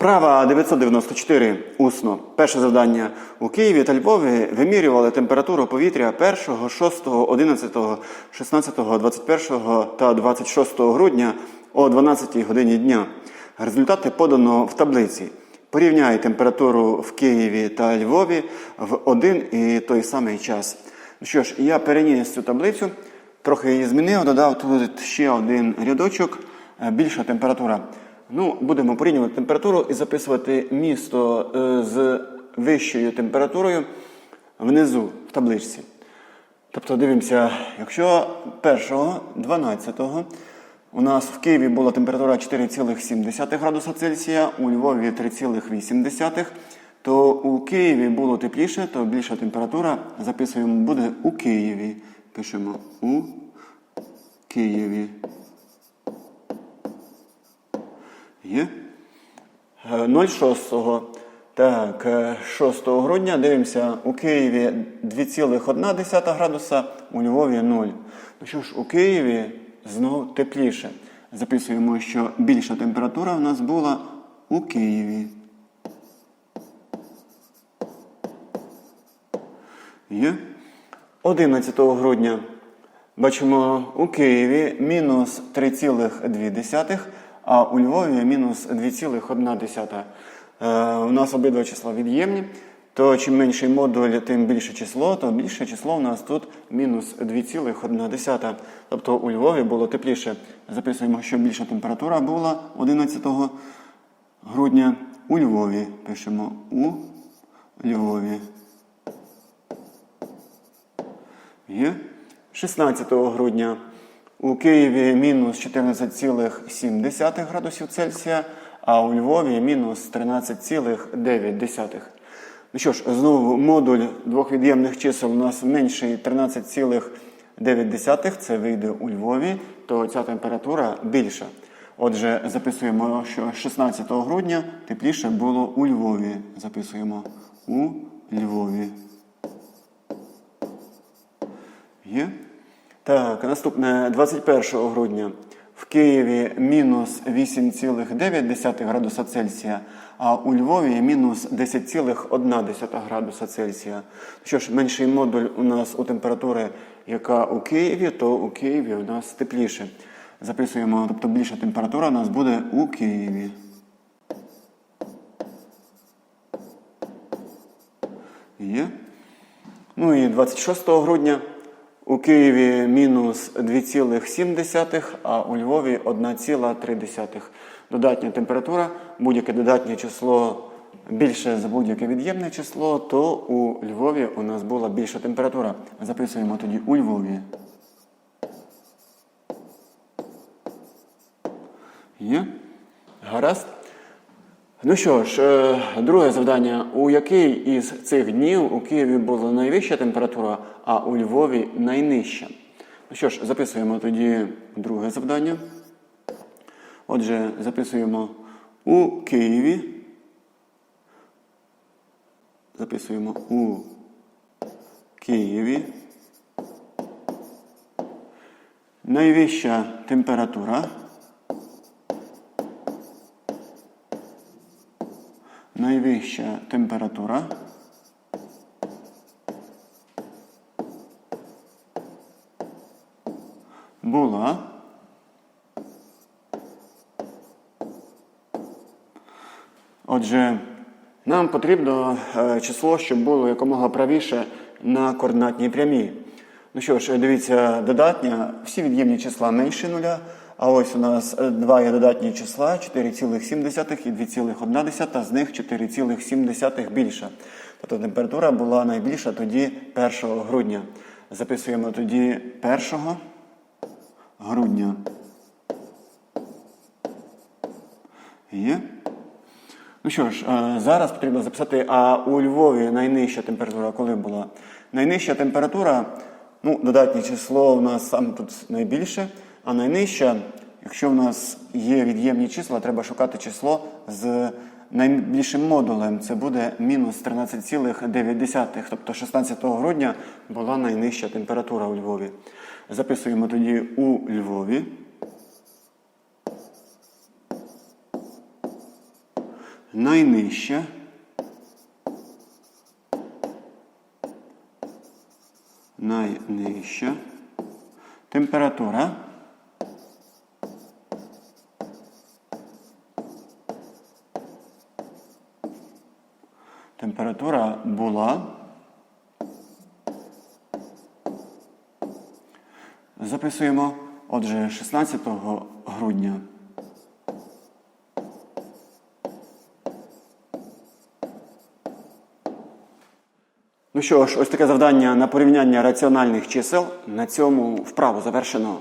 Вправа 994. Усно. Перше завдання. У Києві та Львові вимірювали температуру повітря 1, 6, 11, 16, 21 та 26 грудня о 12 годині дня. Результати подано в таблиці. Порівняй температуру в Києві та Львові в один і той самий час. Ну що ж, я переніс цю таблицю, трохи її змінив, додав тут ще один рядочок, е, більша температура. Ну, будемо порівнювати температуру і записувати місто е, з вищою температурою внизу в табличці. Тобто дивимося, якщо 1, 12 у нас в Києві була температура 4,7 градуса Цельсія, у Львові 3,8, то у Києві було тепліше, то більша температура записуємо буде у Києві. Пишемо у Києві. Є. Е, 0,6. Так, е, 6 грудня дивимося у Києві 2,1 градуса, у Львові 0. Ну що ж, у Києві знов тепліше. Записуємо, що більша температура в нас була у Києві. Є. 11 грудня бачимо у Києві мінус 3,2, а у Львові мінус 2,1. Е, у нас обидва числа від'ємні. То чим менший модуль, тим більше число, то більше число у нас тут мінус 2,1. Тобто у Львові було тепліше. Записуємо, що більша температура була 11 грудня у Львові. Пишемо у Львові. Є. 16 грудня у Києві мінус 14,7 градусів Цельсія, а у Львові мінус 13,9. Ну що ж, знову модуль двох від'ємних чисел у нас менший 13,9, це вийде у Львові, то ця температура більша. Отже, записуємо, що 16 грудня тепліше було у Львові. Записуємо у Львові. Є. Так, наступне 21 грудня. В Києві мінус 8,9 градуса Цельсія, а у Львові мінус 10,1 градуса Цельсія. Що ж, менший модуль у нас у температури, яка у Києві, то у Києві у нас тепліше. Записуємо, тобто більша температура у нас буде у Києві. Є. Ну і 26 грудня у Києві мінус 2,7, а у Львові 1,3. Додатня температура, будь-яке додатнє число більше за будь-яке від'ємне число, то у Львові у нас була більша температура. Записуємо тоді у Львові. Є? Гаразд. Ну що ж, е, друге завдання. У який із цих днів у Києві була найвища температура, а у Львові найнижча? Ну що ж, записуємо тоді друге завдання. Отже, записуємо у Києві. Записуємо у Києві. Найвища температура. Найвища температура. Була. Отже, нам потрібно е, число, щоб було якомога правіше на координатній прямій. Ну що ж, дивіться, додатня, всі від'ємні числа менше нуля. А ось у нас е, два є додатні числа 4,7 і 2,1, з них 4,7 більша. Тобто температура була найбільша тоді 1 грудня. Записуємо тоді 1 грудня. Є. Ну що ж, е, зараз потрібно записати, а у Львові найнижча температура коли була? Найнижча температура, ну, додатнє число у нас саме тут найбільше, а найнижча, якщо в нас є від'ємні числа, треба шукати число з найбільшим модулем. Це буде мінус 13,9. Тобто 16 грудня була найнижча температура у Львові. Записуємо тоді у Львові. найнижча найнижча температура температура була записуємо отже 16 грудня Ну що ж, ось таке завдання на порівняння раціональних чисел. На цьому вправу завершено.